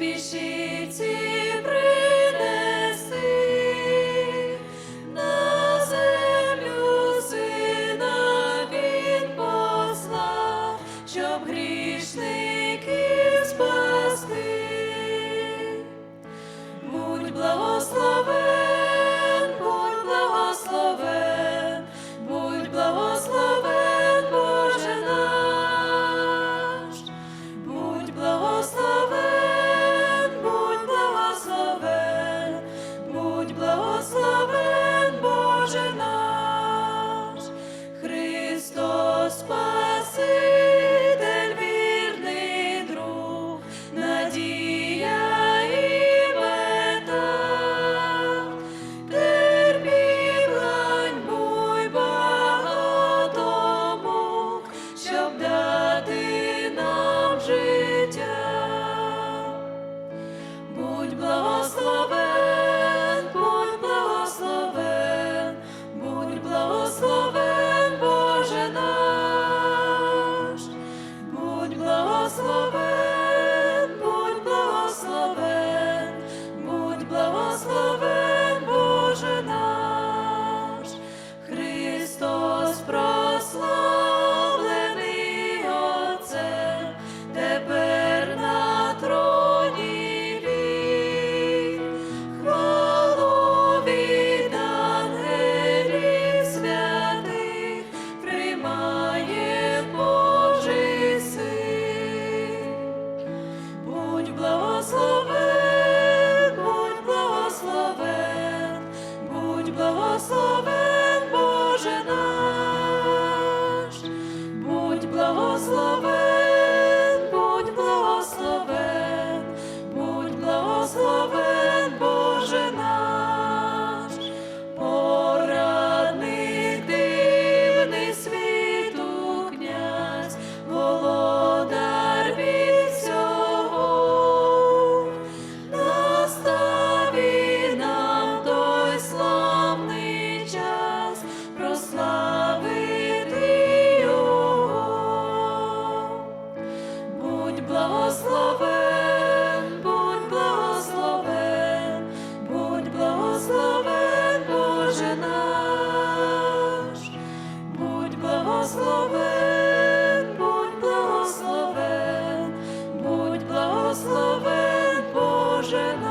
спішиці принеси на землю сина він послав, щоб гріх. благословен, будь благословен, будь благословен, Боже будь благословен, будь благословен, будь благословен, Боже наш.